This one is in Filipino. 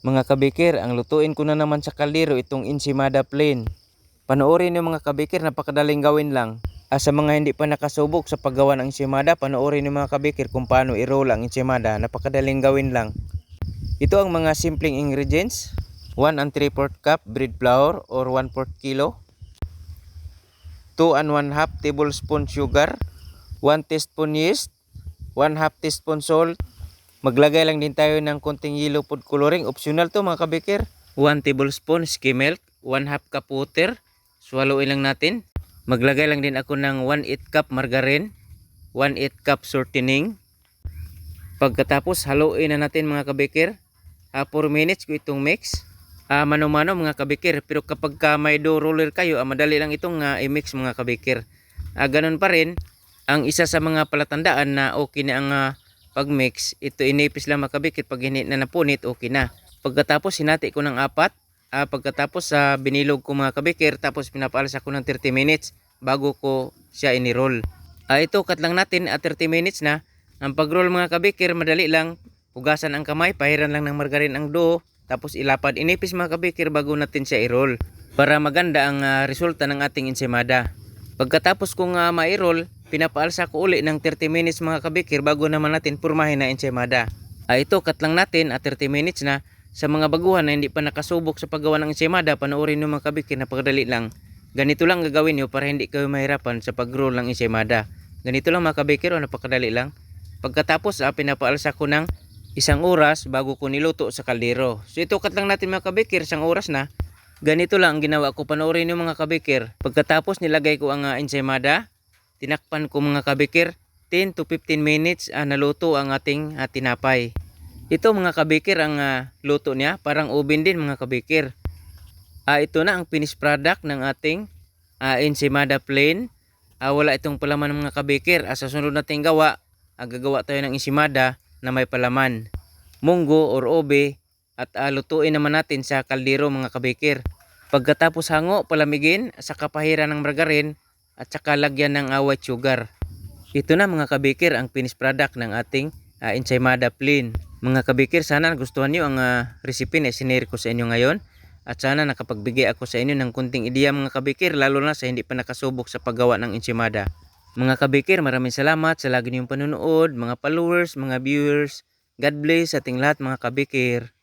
Mga kabikir, ang lutuin ko na naman sa kaldero itong ensimada plain. Panoorin niyo mga kabikir, napakadaling gawin lang. Ah, sa mga hindi pa nakasubok sa paggawa ng ensimada, panoorin niyo mga kabikir kung paano i-roll ang ensimada. Napakadaling gawin lang. Ito ang mga simpleng ingredients. 1 and 3 4 cup bread flour or 1 4 kilo. 2 and 1 half tablespoon sugar. 1 teaspoon yeast. 1 half teaspoon salt. Maglagay lang din tayo ng konting yellow food coloring. Optional to mga kabikir. 1 tablespoon skim milk. 1 half cup water. Swallowin lang natin. Maglagay lang din ako ng 1 8 cup margarine. 1 8 cup shortening. Pagkatapos haluin na natin mga kabikir. Ah, 4 minutes ko itong mix. Ah, mano-mano mga kabikir. Pero kapag ka may dough roller kayo, ah, madali lang itong ah, i-mix mga kabikir. Ah, ganun pa rin. Ang isa sa mga palatandaan na okay na ang ah, pag-mix, ito inipis lang mga kabikir. Pag hindi na napunit, okay na. Pagkatapos sinati ko ng apat. Ah, pagkatapos sa binilog ko mga kabikir, tapos pinapaalas ako ng 30 minutes bago ko siya iniroll. Ah, ito cut lang natin at 30 minutes na. Ang pag-roll mga kabikir, madali lang. Hugasan ang kamay, pahiran lang ng margarin ang dough, tapos ilapad inipis mga kabikir bago natin siya i-roll para maganda ang ah, resulta ng ating ensimada. Pagkatapos kong uh, ma-roll, pinapaalsa ko uli ng 30 minutes mga kabikir bago naman natin purmahin na ensimada. Ah, ito cut lang natin at 30 minutes na. Sa mga baguhan na hindi pa nakasubok sa paggawa ng ensimada, panoorin nyo mga kabikir, napakadali lang. Ganito lang gagawin nyo para hindi kayo mahirapan sa pag-roll ng ensimada. Ganito lang mga kabikir, o napakadali lang. Pagkatapos, ah, pinapaalsa ko ng isang oras bago ko niluto sa kaldero. So ito cut lang natin mga kabikir, isang oras na. Ganito lang ang ginawa ko, panoorin nyo mga kabikir. Pagkatapos nilagay ko ang uh, ensimada, tinakpan ko mga kabikir, 10 to 15 minutes ah, naluto ang ating ah, tinapay. Ito mga kabikir ang ah, luto niya, parang oven din mga kabikir. Ah, ito na ang finished product ng ating ah, ensimada plain. Ah, wala itong palaman mga kabikir. Ah, sa sunod nating gawa, ah, gagawa tayo ng ensimada na may palaman. Munggo or obe at ah, lutuin naman natin sa kaldero mga kabikir. Pagkatapos hango, palamigin sa kapahiran ng margarin at saka lagyan ng white sugar. Ito na mga kabikir ang finished product ng ating ah, ensaymada plain. Mga kabikir, sana nagustuhan niyo ang ah, recipe na sinare ko sa inyo ngayon. At sana nakapagbigay ako sa inyo ng kunting ideya mga kabikir lalo na sa hindi pa nakasubok sa paggawa ng ensaymada. Mga kabikir, maraming salamat sa lagi niyong panunood, mga followers, mga viewers. God bless sa ating lahat mga kabikir.